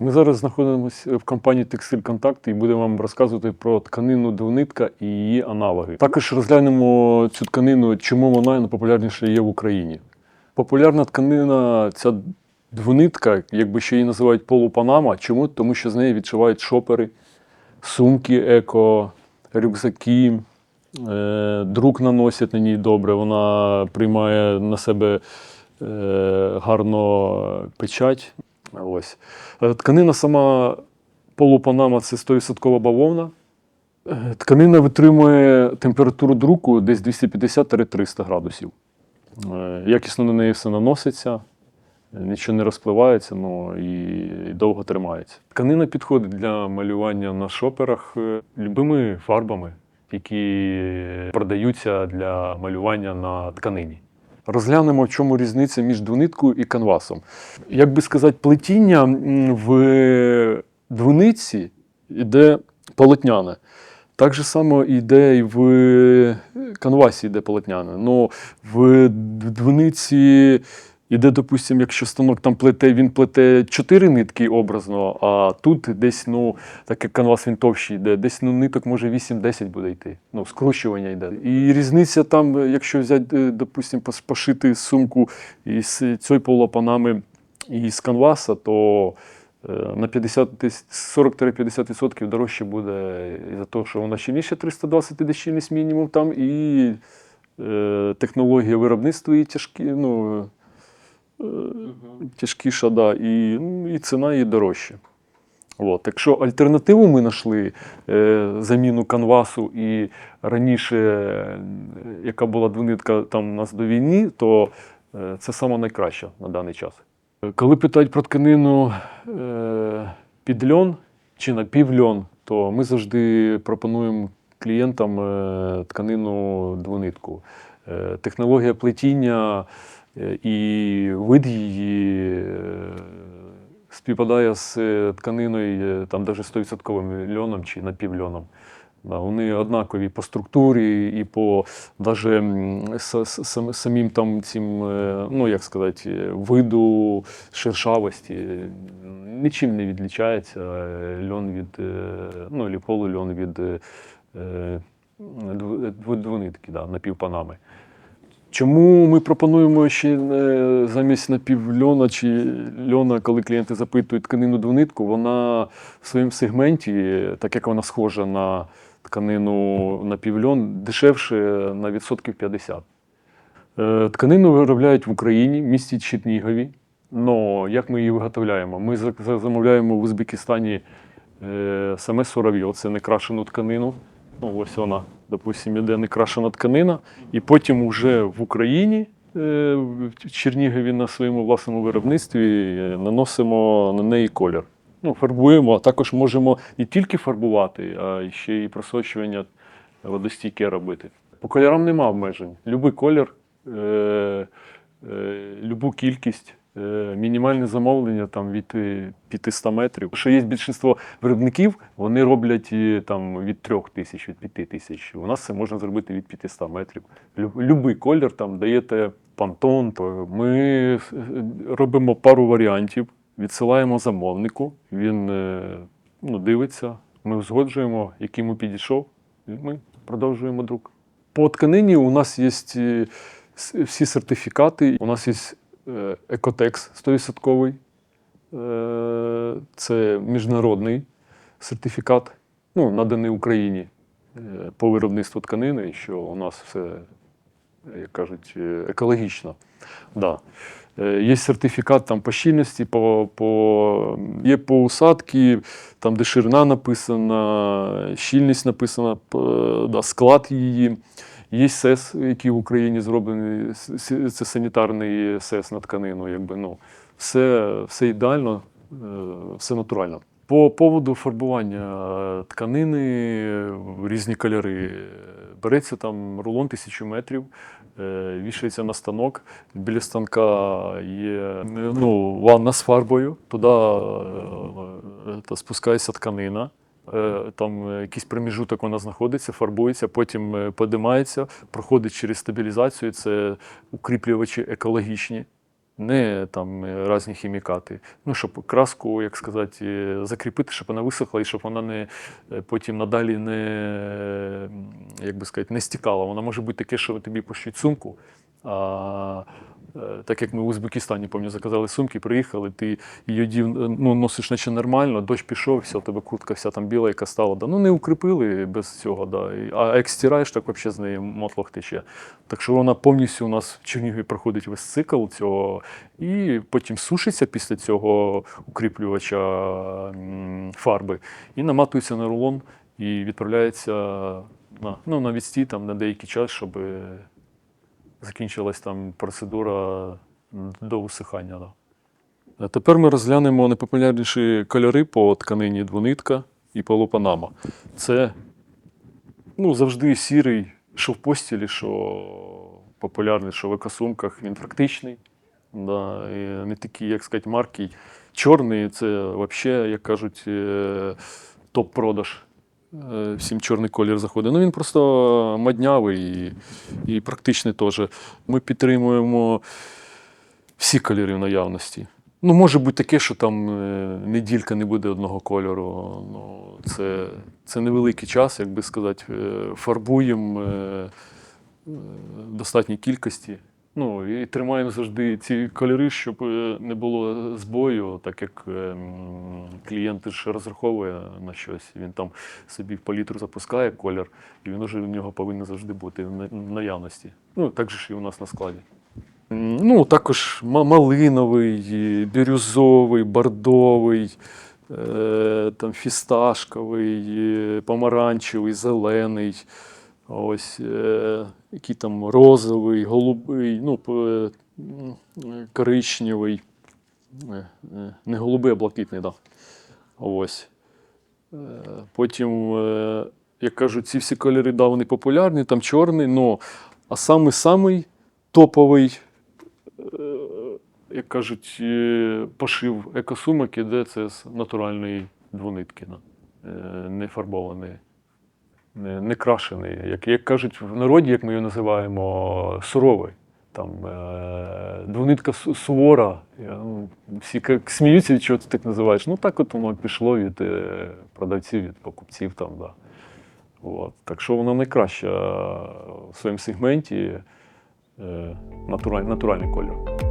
Ми зараз знаходимося в компанії Текстиль Контакт і будемо вам розказувати про тканину двонитка і її аналоги. Також розглянемо цю тканину, чому вона найпопулярніша є в Україні. Популярна тканина ця двонитка, якби ще її називають полупанама. Чому? Тому що з неї відшивають шопери, сумки еко, рюкзаки. Е, друк наносять на ній добре, вона приймає на себе е, гарно печать. Ось. Е, Тканина сама полупанама це 100% бавовна. Е, Тканина витримує температуру друку десь 250-300 градусів. Е, Якісно на неї все наноситься, нічого не розпливається ну, і, довго тримається. Тканина підходить для малювання на шоперах любими фарбами, які продаються для малювання на тканині. Розглянемо, в чому різниця між двониткою і канвасом. Як би сказати, плетіння в двониці йде полотняне. Так же само йде і в канвасі йде полотняне. Ну, в двониці йде, допустимо, якщо станок там плете, він плете 4 нитки образно, а тут десь, ну, так як канвас він товщий йде, десь ну, ниток може 8-10 буде йти. Ну, скручування йде. І різниця там, якщо взяти, е, допустимо, пошити сумку із цієї полупанами і з канваса, то е, на 50, десь 40-50% дорожче буде за те, що вона щільніше 320 іде щільність мінімум там, і е, технологія виробництва її тяжкі, ну, е, тяжкіша, да, і, ну, і ціна її дорожча. От. Якщо альтернативу ми знайшли е, заміну канвасу і раніше, е, яка була двонитка там у нас до війни, то е, це саме найкраще на даний час. Коли питають про тканину е, під льон чи напівльон, то ми завжди пропонуємо клієнтам е, тканину двонитку. Е, технологія плетіння і вид її е, співпадає з е, тканиною, е, там навіть 100% льоном чи напівльоном. Да, вони однакові по структурі і по даже самим там цим, ну як сказати, виду шершавості. Нічим не відлічається льон від, ну, або полульон від дв- дв- двонитки, да, напівпанами. Чому ми пропонуємо ще е, замість напівльона чи льона, коли клієнти запитують тканину двонитку, вона в своєму сегменті, так як вона схожа на тканину напівльон, дешевше на відсотків 50. Е, Тканину виробляють в Україні, в місті Чернігові. Но як ми її виготовляємо? Ми за- за- замовляємо в Узбекистані е, саме суров'я, це некрашену тканину. Ну, ось вона, допустимо, іде некрашена тканина, і потім вже в Україні, е, в Чернігові на своєму власному виробництві е, наносимо на неї колір. Ну, фарбуємо, а також можемо не тільки фарбувати, а ще й просочування водостійке робити. По кольорам нема обмежень. Любий колір, е, е, любу кількість. Е, Мінімальне замовлення там від е, 500 метрів. Що є більшість виробників, вони роблять е, там від 3 тисяч, від 5 тисяч. У нас це можна зробити від 500 метрів. Любий колір там даєте пантон. Ми е, робимо пару варіантів, відсилаємо замовнику. Він е, ну, дивиться, ми узгоджуємо, який йому підійшов, і ми продовжуємо друк. По тканині у нас є е, всі сертифікати. У нас є е, Екотекс 100%. Е, Це міжнародний сертифікат, ну, наданий Україні е, по виробництву тканини, що у нас все, як кажуть, е, екологічно. Да. Е, Є сертифікат там по щільності, по, по, є по усадці, там де ширина написана, щільність написана, да, склад її. Є СЕС, який в Україні зроблений, це санітарний СЕС на тканину. Якби, ну, все, все ідеально, е, все натурально. По поводу фарбування е, тканини різні кольори. Береться там рулон тисячу метрів, е, вішається на станок. Біля станка є е, ну, ванна з фарбою, туди е, та спускається тканина. Е, Там е, якийсь проміжуток вона знаходиться, фарбується, потім е, подимається, проходить через стабілізацію. Це укріплювачі екологічні. не там різні хімікати. Ну, щоб краску, як сказати, закріпити, щоб вона висохла і щоб вона не потім надалі не, як би сказати, не стікала. Вона може бути таке, що тобі пошлють сумку. А, так як ми в Узбекистані, пам'ятаю, заказали сумки, приїхали, ти її одів, е, ну, носиш наче нормально, дощ пішов, все, у тебе куртка вся там біла, яка стала. Да. Ну не укріпили без цього, да. А як стираєш, так взагалі з неї мотлох тече. Так що вона повністю у нас в Чернігові проходить весь цикл цього, і потім сушиться після цього укріплювача фарби і наматується на рулон і відправляється на, ну, на відстій там, на деякий час, щоб е, закінчилась там процедура до усихання. Да. Тепер ми розглянемо найпопулярніші кольори по тканині двонитка і полупанама. Це ну, завжди сірий, що в постілі, що популярний, що в екосумках. Він практичний. Да, і не такий, як сказати, маркий. Чорний це взагалі, як кажуть, е, топ-продаж. Е, Всім чорний колір заходить. Ну він просто моднявий і, і практичний теж. Ми підтримуємо всі кольори в наявності. Ну, може бути таке, що там е, неділька не буде одного кольору. Ну, це, це невеликий час, як би сказати. Е, Фарбуємо в достатній кількості. Ну, і тримаємо завжди ці кольори, щоб е, не було збою, так як е, клієнт ж розраховує на щось. Він там собі в палітру запускає колір, і він вже в нього повинен завжди бути в наявності. Ну, так же ж і у нас на складі. Ну, також малиновий, бірюзовий, бордовий, е, там, фісташковий, помаранчевий, зелений, ось, е, який там розовий, голубий, ну, е, коричневий, е, е, не голубий, а блакитний. Да. Ось. Потім, як кажуть, ці всі кольори да, вони популярні, там чорний, но, а самий самий топовий, як кажуть, пошив екосумок іде це з натуральної двонитки. Не фарбований, не, крашений. Як, як кажуть в народі, як ми його називаємо, суровий. Там е, двонитка сувора. Ну, всі сміються, від чого ти так називаєш. Ну так от воно пішло від е, продавців, від покупців. Там, да. От. Так що вона найкраща в своєму сегменті е, натураль, натуральний кольор.